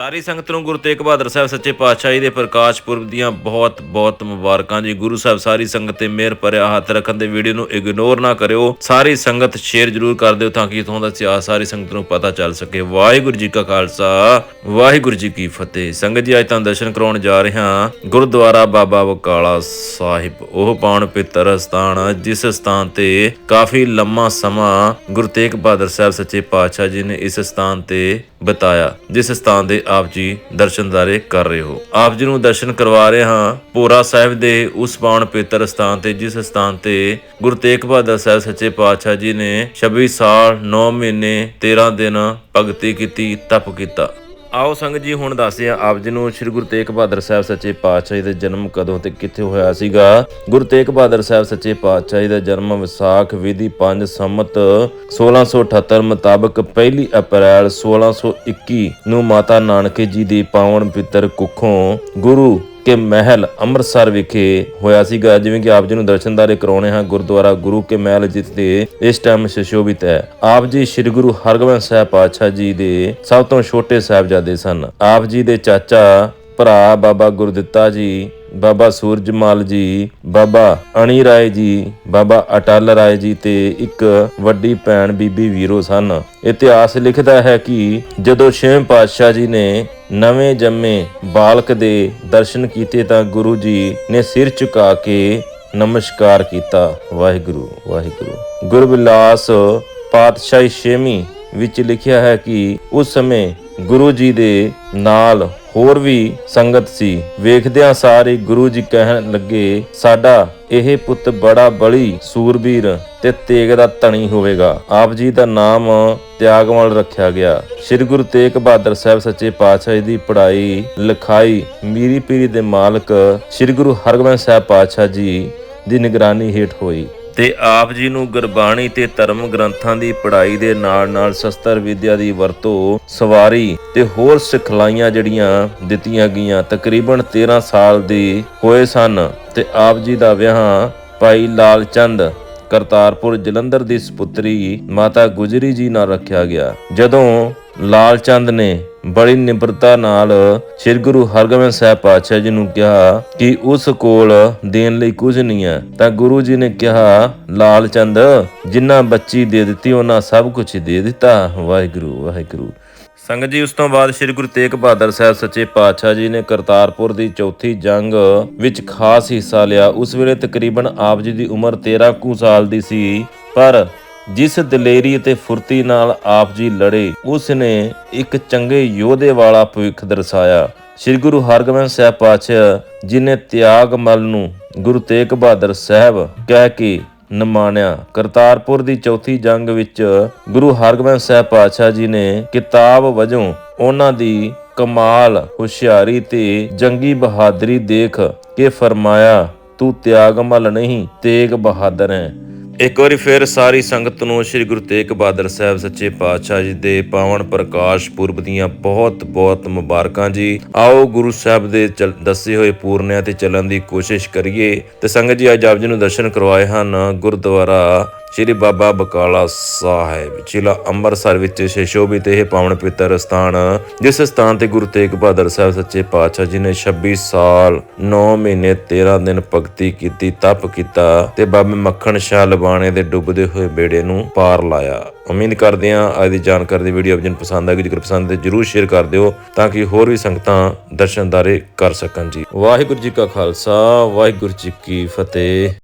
ਸਾਰੀ ਸੰਗਤ ਨੂੰ ਗੁਰੂ ਤੇਗ ਬਹਾਦਰ ਸਾਹਿਬ ਸੱਚੇ ਪਾਤਸ਼ਾਹ ਜੀ ਦੇ ਪ੍ਰਕਾਸ਼ ਪੁਰਬ ਦੀਆਂ ਬਹੁਤ ਬਹੁਤ ਮੁਬਾਰਕਾਂ ਜੀ। ਗੁਰੂ ਸਾਹਿਬ ਸਾਰੀ ਸੰਗਤ ਤੇ ਮਿਹਰ ਭਰਿਆ ਹੱਥ ਰੱਖਣ ਦੇ ਵੀਡੀਓ ਨੂੰ ਇਗਨੋਰ ਨਾ ਕਰਿਓ। ਸਾਰੀ ਸੰਗਤ ਸ਼ੇਅਰ ਜ਼ਰੂਰ ਕਰ ਦਿਓ ਤਾਂ ਕਿ ਇਥੋਂ ਦਾ ਇਤਿਹਾਸ ਸਾਰੀ ਸੰਗਤ ਨੂੰ ਪਤਾ ਚੱਲ ਸਕੇ। ਵਾਹਿਗੁਰੂ ਜੀ ਕਾ ਖਾਲਸਾ, ਵਾਹਿਗੁਰੂ ਜੀ ਕੀ ਫਤਿਹ। ਸੰਗਤ ਜੀ, ਅੱਜ ਤਾਂ ਦਰਸ਼ਨ ਕਰਾਉਣ ਜਾ ਰਹੇ ਹਾਂ। ਗੁਰਦੁਆਰਾ ਬਾਬਾ ਬਕਾਲਾ ਸਾਹਿਬ, ਉਹ ਪਾਉਣ ਪਿੱਤਰ ਸਥਾਨ, ਜਿਸ ਸਥਾਨ ਤੇ ਕਾਫੀ ਲੰਮਾ ਸਮਾਂ ਗੁਰੂ ਤੇਗ ਬਹਾਦਰ ਸਾਹਿਬ ਸੱਚੇ ਪਾਤਸ਼ਾਹ ਜੀ ਨੇ ਇਸ ਸਥਾਨ ਤੇ ਬਿਤਾਇਆ। ਜਿਸ ਸਥਾਨ ਦੇ ਆਪ ਜੀ ਦਰਸ਼ਨਦਾਰੇ ਕਰ ਰਹੇ ਹੋ। ਆਪ ਜੀ ਨੂੰ ਦਰਸ਼ਨ ਕਰਵਾ ਰਹੇ ਹਾਂ। ਪੂਰਾ ਸਾਹਿਬ ਦੇ ਉਸ ਪਾਵਨ ਪਵਿੱਤਰ ਸਥਾਨ ਤੇ, ਜਿਸ ਸਥਾਨ ਤੇ ਗੁਰੂ ਤੇਗ ਬਹਾਦਰ ਸਾਹਿਬ ਸੱਚੇ ਪਾਤਸ਼ਾਹ ਜੀ ਨੇ 26 ਸਾਲ 9 ਮਹੀਨੇ 13 ਦਿਨ ਭਗਤੀ ਕੀਤੀ, ਤਪ ਕੀਤਾ। ਆਓ ਸੰਗਤ ਜੀ, ਹੁਣ ਦੱਸਦੇ ਹਾਂ ਆਪ ਜੀ ਨੂੰ ਸ੍ਰੀ ਗੁਰੂ ਤੇਗ ਬਹਾਦਰ ਸਾਹਿਬ ਸੱਚੇ ਪਾਤਸ਼ਾਹ ਜੀ ਦਾ ਜਨਮ ਕਦੋਂ ਤੇ ਕਿੱਥੇ ਹੋਇਆ ਸੀਗਾ। ਗੁਰੂ ਤੇਗ ਬਹਾਦਰ ਸਾਹਿਬ ਸੱਚੇ ਪਾਤਸ਼ਾਹ ਜੀ ਦਾ ਜਨਮ ਵਿਸਾਖ ਵਿਧੀ 5 ਸੰਮਤ 1678 ਮੁਤਾਬਕ 1 ਅਪ੍ਰੈਲ 1621 ਨੂੰ ਮਾਤਾ ਨਾਨਕੇ ਜੀ ਦੀ ਪਾਵਨ ਪਿੱਤਰ ਕੁੱਖੋਂ ਗੁਰੂ ਕੇ ਮਹਿਲ ਅੰਮ੍ਰਿਤਸਰ ਵਿਖੇ ਹੋਇਆ ਸੀਗਾ। ਜਿਵੇਂ ਕਿ ਆਪ ਜੀ ਨੂੰ ਦਰਸ਼ਨਦਾਰੇ ਕਰਾਉਣੇ ਹਾਂ ਗੁਰਦੁਆਰਾ ਗੁਰੂ ਕੇ ਮਹਿਲ ਜਿੱਥੇ ਇਸ ਟਾਈਮ ਸੁਸ਼ੋਭਿਤ ਹੈ। ਆਪ ਜੀ ਸ੍ਰੀ ਗੁਰੂ ਹਰਗੋਬਿੰਦ ਸਾਹਿਬ ਪਾਤਸ਼ਾਹ ਜੀ ਦੇ ਸਭ ਤੋਂ ਛੋਟੇ ਸਾਹਿਬਜ਼ਾਦੇ ਸਨ। ਆਪ ਜੀ ਦੇ ਚਾਚਾ, ਭਰਾ ਬਾਬਾ ਗੁਰਦਿੱਤਾ ਜੀ ਬਾਬਾ ਸੂਰਜਮਾਲ ਜੀ, ਬਾਬਾ ਅਣੀ ਰਾਏ ਜੀ, ਬਾਬਾ ਅਟਲ ਰਾਏ ਜੀ ਤੇ ਇੱਕ ਵੱਡੀ ਭੈਣ ਬੀਬੀ ਵੀਰੋ ਸਨ। ਇਤਿਹਾਸ ਲਿਖਦਾ ਹੈ ਕਿ ਜਦੋਂ ਛੇਵੇਂ ਪਾਤਸ਼ਾਹ ਜੀ ਨੇ ਨਵੇਂ ਜੰਮੇ ਬਾਲਕ ਦੇ ਦਰਸ਼ਨ ਕੀਤੇ ਤਾਂ ਗੁਰੂ ਜੀ ਨੇ ਸਿਰ ਝੁਕਾ ਕੇ ਨਮਸਕਾਰ ਕੀਤਾ। ਵਾਹਿਗੁਰੂ ਵਾਹਿਗੁਰੂ। ਗੁਰਬਿਲਾਸ ਪਾਤਸ਼ਾਹੀ ਛੇਵੀਂ ਵਿੱਚ ਲਿਖਿਆ ਹੈ ਕਿ ਉਸ ਸਮੇਂ ਗੁਰੂ ਜੀ ਦੇ ਨਾਲ ਹੋਰ ਵੀ ਸੰਗਤ ਸੀ। ਵੇਖਦਿਆਂ ਸਾਰੇ ਗੁਰੂ ਜੀ ਕਹਿਣ ਲੱਗੇ, ਸਾਡਾ ਇਹ ਪੁੱਤ ਬੜਾ ਬਲੀ ਸੂਰਬੀਰ ਤੇ ਤੇਗ ਦਾ ਧਣੀ ਹੋਵੇਗਾ। ਆਪ ਜੀ ਦਾ ਨਾਮ ਤਿਆਗਮਲ ਰੱਖਿਆ ਗਿਆ। ਸ੍ਰੀ ਗੁਰੂ ਤੇਗ ਬਹਾਦਰ ਸਾਹਿਬ ਸੱਚੇ ਪਾਤਸ਼ਾਹ ਜੀ ਦੀ ਪੜ੍ਹਾਈ, ਲਿਖਾਈ, ਮੀਰੀ ਪੀਰੀ ਦੇ ਮਾਲਕ ਸ੍ਰੀ ਗੁਰੂ ਹਰਗੋਬਿੰਦ ਸਾਹਿਬ ਪਾਤਸ਼ਾਹ ਜੀ ਦੀ ਨਿਗਰਾਨੀ ਹੇਠ ਹੋਈ। ਤੇ ਆਪ ਜੀ ਨੂੰ ਗੁਰਬਾਣੀ ਤੇ ਧਰਮ ਗ੍ਰੰਥਾਂ ਦੀ ਪੜ੍ਹਾਈ ਦੇ ਨਾਲ-ਨਾਲ ਸ਼ਸਤਰ ਵਿਦਿਆ ਦੀ ਵਰਤੋਂ, ਸਵਾਰੀ ਤੇ ਹੋਰ ਸਿਖਲਾਈਆਂ ਜਿਹੜੀਆਂ ਦਿੱਤੀਆਂ ਗਈਆਂ ਤਕਰੀਬਨ 13 ਸਾਲ ਦੇ ਹੋਏ ਸਨ ਤੇ ਆਪ ਜੀ ਦਾ ਵਿਆਹ ਭਾਈ ਲਾਲ ਚੰਦ ਕਰਤਾਰਪੁਰ ਜਲੰਧਰ ਦੀ ਸੁਪੁੱਤਰੀ ਮਾਤਾ ਗੁਜਰੀ ਜੀ ਨਾਲ ਰੱਖਿਆ ਗਿਆ। ਜਦੋਂ ਲਾਲ ਚੰਦ ਨੇ ਬੜੀ ਨਿਮਰਤਾ ਨਾਲ ਸ੍ਰੀ ਗੁਰੂ ਹਰਗੋਬਿੰਦ ਸਾਹਿਬ ਪਾਤਸ਼ਾਹ ਜੀ ਨੂੰ ਕਿਹਾ ਕਿ ਉਸ ਕੋਲ ਦੇਣ ਲਈ ਕੁਝ ਨਹੀਂ ਹੈ। ਤਾਂ ਗੁਰੂ ਜੀ ਨੇ ਕਿਹਾ, ਲਾਲ ਚੰਦ, ਜਿੰਨਾ ਬੱਚੀ ਦੇ ਦਿੱਤੀ ਉਹਨਾਂ ਸਭ ਕੁਝ ਦੇ ਦਿੱਤਾ। ਵਾਹਿਗੁਰੂ ਵਾਹਿਗੁਰੂ। ਸੰਗਤ ਜੀ, ਉਸ ਤੋਂ ਬਾਅਦ ਸ੍ਰੀ ਗੁਰੂ ਤੇਗ ਬਹਾਦਰ ਸਾਹਿਬ ਸੱਚੇ ਪਾਤਸ਼ਾਹ ਜੀ ਨੇ ਕਰਤਾਰਪੁਰ ਦੀ ਚੌਥੀ ਜੰਗ ਵਿੱਚ ਖਾਸ ਹਿੱਸਾ ਲਿਆ। ਉਸ ਵੇਲੇ ਤਕਰੀਬਨ ਆਪ ਜੀ ਦੀ ਉਮਰ 13 ਕੁ ਸਾਲ ਦੀ ਸੀ, ਪਰ ਜਿਸ ਦਲੇਰੀ ਅਤੇ ਫੁਰਤੀ ਨਾਲ ਆਪ ਜੀ ਲੜੇ, ਉਸ ਨੇ ਇੱਕ ਚੰਗੇ ਯੋਧੇ ਵਾਲਾ ਭਵਿੱਖ ਦਰਸਾਇਆ। ਸ੍ਰੀ ਗੁਰੂ ਹਰਗੋਬਿੰਦ ਸਾਹਿਬ ਪਾਤਸ਼ਾਹ ਜੀ ਨੇ ਤਿਆਗਮਲ ਨੂੰ ਗੁਰੂ ਤੇਗ ਬਹਾਦਰ ਸਾਹਿਬ ਕਹਿ ਕੇ ਨਮਾਣਿਆ, ਕਰਤਾਰਪੁਰ ਦੀ ਚੌਥੀ ਜੰਗ ਵਿੱਚ ਗੁਰੂ ਹਰਗੋਬਿੰਦ ਸਾਹਿਬ ਪਾਤਸ਼ਾਹ ਜੀ ਨੇ ਕਿਤਾਬ ਵਜੋਂ ਉਹਨਾਂ ਦੀ ਕਮਾਲ, ਹੁਸ਼ਿਆਰੀ ਤੇ ਜੰਗੀ ਬਹਾਦਰੀ ਦੇਖ ਕੇ ਫਰਮਾਇਆ, ਤੂੰ ਤਿਆਗਮਲ ਨਹੀਂ, ਤੇਗ ਬਹਾਦਰ ਹੈ। ਇੱਕ ਵਾਰੀ ਫਿਰ ਸਾਰੀ ਸੰਗਤ ਨੂੰ ਸ੍ਰੀ ਗੁਰੂ ਤੇਗ ਬਹਾਦਰ ਸਾਹਿਬ ਸੱਚੇ ਪਾਤਸ਼ਾਹ ਜੀ ਦੇ ਪਾਵਨ ਪ੍ਰਕਾਸ਼ ਪੁਰਬ ਦੀਆਂ ਬਹੁਤ ਬਹੁਤ ਮੁਬਾਰਕਾਂ ਜੀ। ਆਓ ਗੁਰੂ ਸਾਹਿਬ ਦੇ ਚੱਲ- ਦੱਸੇ ਹੋਏ ਪੂਰਨਿਆਂ ਤੇ ਚੱਲਣ ਦੀ ਕੋਸ਼ਿਸ਼ ਕਰੀਏ। ਤੇ ਸੰਗਤ ਜੀ ਅੱਜ ਆਪ ਜੀ ਨੂੰ ਦਰਸ਼ਨ ਕਰਵਾਏ ਹਨ ਗੁਰਦੁਆਰਾ ਸ੍ਰੀ ਬਾਬਾ ਬਕਾਲਾ ਸਾਹਿਬ, ਜ਼ਿਲ੍ਹਾ ਅੰਮ੍ਰਿਤਸਰ ਵਿੱਚ ਸ਼ਿਸ਼ੋਭਿਤ ਇਹ ਪਾਵਨ ਪਵਿੱਤਰ ਸਥਾਨ, ਜਿਸ ਸਥਾਨ ਤੇ ਗੁਰੂ ਤੇਗ ਬਹਾਦਰ ਸਾਹਿਬ ਸੱਚੇ ਪਾਤਸ਼ਾਹ ਜੀ ਨੇ 26 ਸਾਲ 9 ਮਹੀਨੇ 13 ਦਿਨ ਭਗਤੀ ਕੀਤੀ, ਤਪ ਕੀਤਾ ਤੇ ਬਾਬੇ ਮੱਖਣ ਸ਼ਾਹ ਲਬਾਣੇ ਦੇ ਡੁੱਬਦੇ ਹੋਏ ਬੇੜੇ ਨੂੰ ਪਾਰ ਲਾਇਆ। ਉਮੀਦ ਕਰਦੇ ਹਾਂ ਅੱਜ ਦੀ ਜਾਣਕਾਰੀ ਦੀ ਵੀਡੀਓ ਆਪ ਜੀ ਨੂੰ ਪਸੰਦ ਆਏਗੀ, ਜੇਕਰ ਪਸੰਦ ਹੈ ਜਰੂਰ ਸ਼ੇਅਰ ਕਰ ਦਿਓ, ਤਾਂ ਕਿ ਹੋਰ ਵੀ ਸੰਗਤਾਂ ਦਰਸ਼ਨਦਾਰੇ ਕਰ ਸਕਣ ਜੀ। ਵਾਹਿਗੁਰੂ ਜੀ ਕਾ ਖਾਲਸਾ, ਵਾਹਿਗੁਰੂ ਜੀ ਕੀ ਫਤਿਹ।